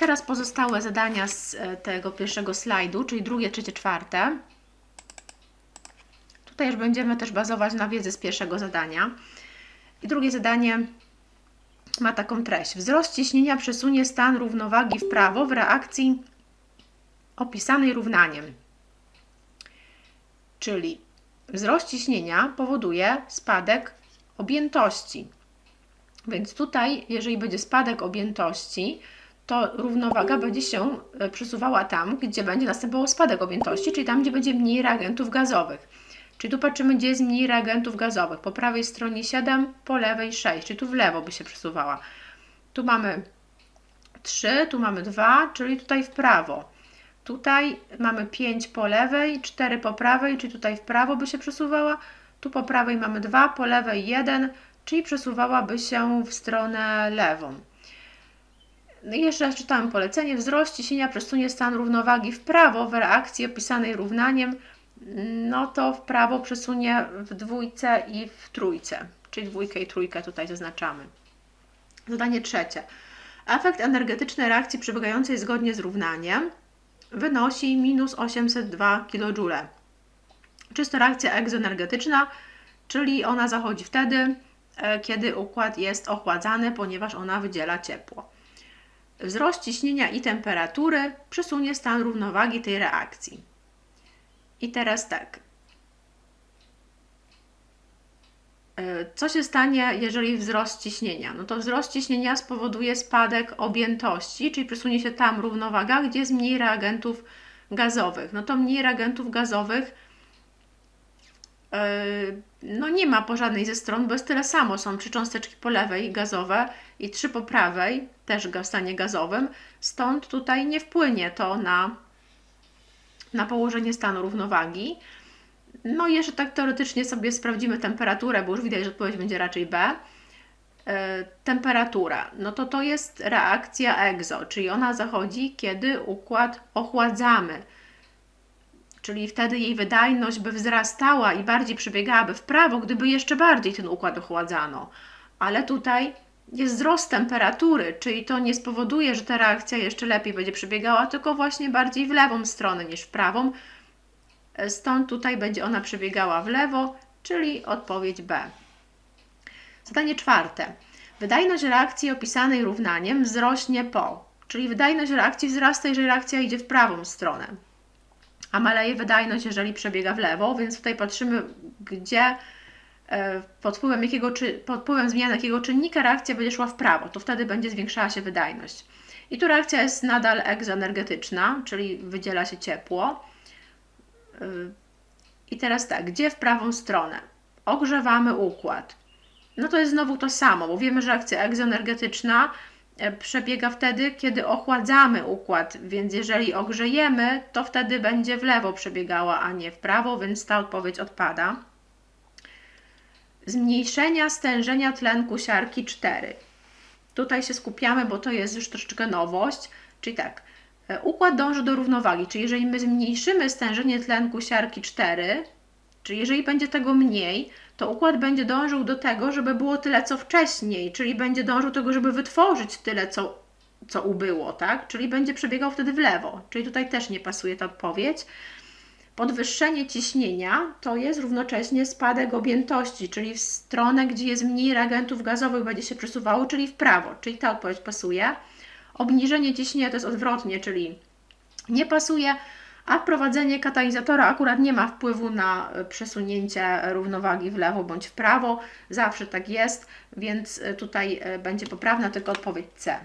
Teraz pozostałe zadania z e, tego pierwszego slajdu, czyli drugie, trzecie, czwarte. Tutaj już będziemy też bazować na wiedzy z pierwszego zadania. I drugie zadanie ma taką treść. Wzrost ciśnienia przesunie stan równowagi w prawo w reakcji opisanej równaniem. Czyli wzrost ciśnienia powoduje spadek objętości. Więc tutaj, jeżeli będzie spadek objętości, to równowaga będzie się e, przesuwała tam, gdzie będzie następował spadek objętości, czyli tam, gdzie będzie mniej reagentów gazowych. Czyli tu patrzymy, gdzie jest mniej reagentów gazowych. Po prawej stronie 7, po lewej 6, czyli tu w lewo by się przesuwała. Tu mamy 3, tu mamy 2, czyli tutaj w prawo. Tutaj mamy 5 po lewej, 4 po prawej, czyli tutaj w prawo by się przesuwała. Tu po prawej mamy 2, po lewej 1, czyli przesuwałaby się w stronę lewą. No jeszcze raz czytamy polecenie. Wzrost ciśnienia przesunie stan równowagi w prawo w reakcji opisanej równaniem. No to w prawo przesunie w dwójce i w trójce, czyli dwójkę i trójkę tutaj zaznaczamy. Zadanie trzecie. Efekt energetyczny reakcji przebiegającej zgodnie z równaniem wynosi minus 802 kJ. Czysto reakcja egzoenergetyczna, czyli ona zachodzi wtedy, e, kiedy układ jest ochładzany, ponieważ ona wydziela ciepło. Wzrost ciśnienia i temperatury przesunie stan równowagi tej reakcji. I teraz tak. E, Co się stanie, jeżeli wzrost ciśnienia? No to wzrost ciśnienia spowoduje spadek objętości, czyli przesunie się tam równowaga, gdzie jest mniej reagentów gazowych. No to mniej reagentów gazowych no nie ma po żadnej ze stron, bo jest tyle samo. Są trzy cząsteczki po lewej gazowe i trzy po prawej, też w stanie gazowym. Stąd tutaj nie wpłynie to na, na położenie stanu równowagi. No i jeszcze tak teoretycznie sobie sprawdzimy temperaturę, bo już widać, że odpowiedź będzie raczej B. E, temperatura, no to to jest reakcja EXO, czyli ona zachodzi, kiedy układ ochładzamy. Czyli wtedy jej wydajność by wzrastała i bardziej przebiegałaby w prawo, gdyby jeszcze bardziej ten układ ochładzano. Ale tutaj jest wzrost temperatury, czyli to nie spowoduje, że ta reakcja jeszcze lepiej będzie przebiegała, tylko właśnie bardziej w lewą stronę niż w prawą. Stąd tutaj będzie ona przebiegała w lewo, czyli odpowiedź B. Zadanie czwarte. Wydajność reakcji opisanej równaniem wzrośnie po, czyli wydajność reakcji wzrasta, jeżeli reakcja idzie w prawą stronę, a maleje wydajność, jeżeli przebiega w lewo, więc tutaj patrzymy, gdzie e, pod wpływem, jakiego, czy, pod wpływem zmiany jakiego czynnika reakcja będzie szła w prawo, to wtedy będzie zwiększała się wydajność. I tu reakcja jest nadal egzoenergetyczna, czyli wydziela się ciepło. I teraz tak, gdzie w prawą stronę? Ogrzewamy układ. No to jest znowu to samo, bo wiemy, że akcja egzoenergetyczna e, przebiega wtedy, kiedy ochładzamy układ, więc jeżeli ogrzejemy, to wtedy będzie w lewo przebiegała, a nie w prawo, więc ta odpowiedź odpada. Zmniejszenia stężenia tlenku siarki 4. Tutaj się skupiamy, bo to jest już troszeczkę nowość, czyli tak, E, układ dąży do równowagi, czyli jeżeli my zmniejszymy stężenie tlenku siarki 4, czyli jeżeli będzie tego mniej, to układ będzie dążył do tego, żeby było tyle co wcześniej, czyli będzie dążył do tego, żeby wytworzyć tyle co, co ubyło, tak? Czyli będzie przebiegał wtedy w lewo. Czyli tutaj też nie pasuje ta odpowiedź. Podwyższenie ciśnienia to jest równocześnie spadek objętości, czyli w stronę, gdzie jest mniej reagentów gazowych, będzie się przesuwało, czyli w prawo. Czyli ta odpowiedź pasuje. Obniżenie ciśnienia to jest odwrotnie, czyli nie pasuje, a wprowadzenie katalizatora akurat nie ma wpływu na przesunięcie równowagi w lewo bądź w prawo. Zawsze tak jest, więc tutaj będzie poprawna tylko odpowiedź C.